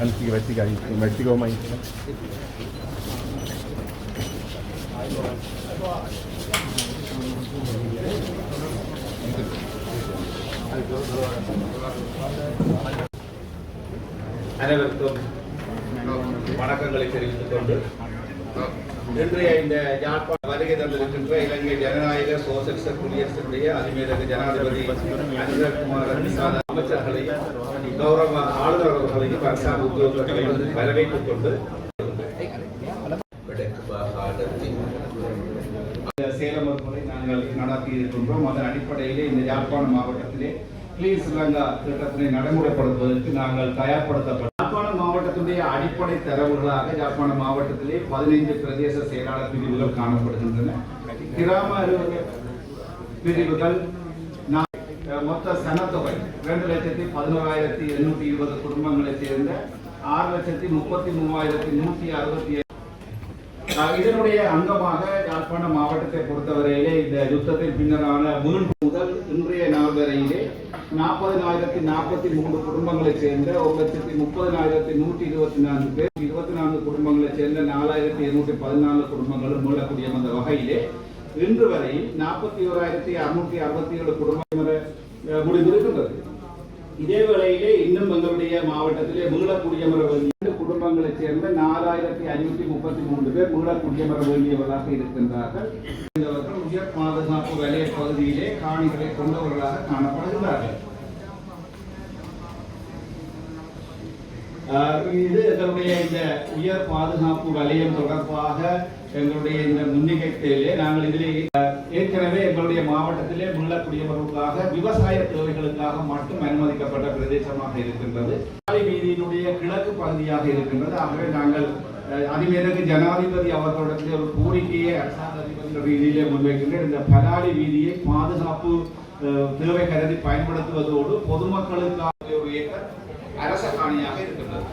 Antiche Vaticani, Vatico mai. அனைவருக்கும் வணக்கங்களை தெரிவித்துக் கொண்டு இன்றைய இந்த யாழ்ப்பாண வருகை தந்திருக்கின்ற இலங்கை ஜனநாயக சோசலிச குடியரசுடைய அதிமேலக ஜனாதிபதி அனுரகுமார் அமைச்சர்களையும் கௌரவ ஆளுநர் அவர்களையும் அரசாங்க உத்தியோகர்களையும் வரவேற்றுக் கொண்டு சேலம் முறை நாங்கள் நடத்தி இருக்கின்றோம் அதன் அடிப்படையிலே இந்த யாழ்ப்பாண மாவட்டத்திலே கிளீன் ஸ்ரீலங்கா திட்டத்தினை நடைமுறைப்படுத்துவதற்கு நாங்கள் தயார்படுத்தப்பட்ட யாழ்ப்பாணம் அடிப்படை தரவுகளாக யாழ்ப்பாணம் மாவட்டத்திலே பதினைந்து பிரதேச செயலாளர் பிரிவுகள் காணப்படுகின்றன. கிராம பிரிவுகள் மொத்த சனத்தொகை இரண்டு லட்சத்தி பதினோராயிரத்தி எண்ணூற்றி இருபது குடும்பங்களைச் சேர்ந்த ஆறு லட்சத்தி முப்பத்தி மூவாயிரத்தி நூற்றி அறுபத்தி இதனுடைய அங்கமாக யாழ்ப்பாணம் மாவட்டத்தை பொறுத்தவரையிலே இந்த யுத்தத்தின் பின்னரான மூன்று முதல் இன்றைய நாள் வரையிலே நாற்பதினாயிரத்தி நாற்பத்தி மூன்று குடும்பங்களைச் சேர்ந்த ஒரு லட்சத்தி முப்பதினாயிரத்தி நூற்றி இருபத்தி நான்கு பேர் இருபத்தி நான்கு குடும்பங்களை சேர்ந்த நாலாயிரத்தி இருநூற்றி பதினாலு குடும்பங்களும் மூடக்கூடிய அந்த வகையிலே இன்று வரை நாற்பத்தி ஓராயிரத்தி அறுநூற்றி அறுபத்தி ஏழு குடும்பம் முடிந்திருக்கின்றது. இதே வேளையிலே இன்னும் எங்களுடைய மாவட்டத்திலே மீளக்கூடிய குடியமர வேண்டிய குடும்பங்களைச் சேர்ந்த நாலாயிரத்தி ஐநூத்தி முப்பத்தி மூன்று பேர் மீளக்கூடிய குடியமர வேண்டியவர்களாக இருக்கின்றார்கள். இவர்கள் உயர் பாதுகாப்பு வலய பகுதியிலே காணிகளை கொண்டவர்களாக காணப்படுகிறார்கள் இது எங்களுடைய இந்த உயர் பாதுகாப்பு வலயம் தொடர்பாக எங்களுடைய இந்த முன்னிகைப்பிலே நாங்கள் இதிலே ஏற்கனவே எங்களுடைய மாவட்டத்திலே முள்ளக்குடியவர்களுக்காக விவசாய தேவைகளுக்காக மட்டும் அனுமதிக்கப்பட்ட பிரதேசமாக இருக்கின்றது. சாலை வீதியினுடைய கிழக்கு பகுதியாக இருக்கின்றது. ஆகவே நாங்கள் ஆஹ், ஜனாதிபதி அவர்களுடைய ஒரு கோரிக்கையை அரசாங்க அதிபதி ரீதியிலே முன்வைக்கின்றேன் இந்த பலாலி வீதியை பாதுகாப்பு தேவை கருதி பயன்படுத்துவதோடு பொதுமக்களுக்காக ஒரு ஏற்ற அரச காணியாக இருக்கின்றது.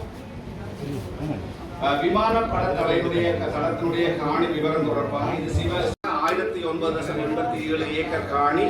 அஹ் விமானப்பட தலைவருடைய தளத்தினுடைய காணி விவரம் தொடர்பாக இது சிவ ஆயிரத்தி ஒன்பது லட்சம் எண்பத்தி ஏழு ஏக்கர் காணி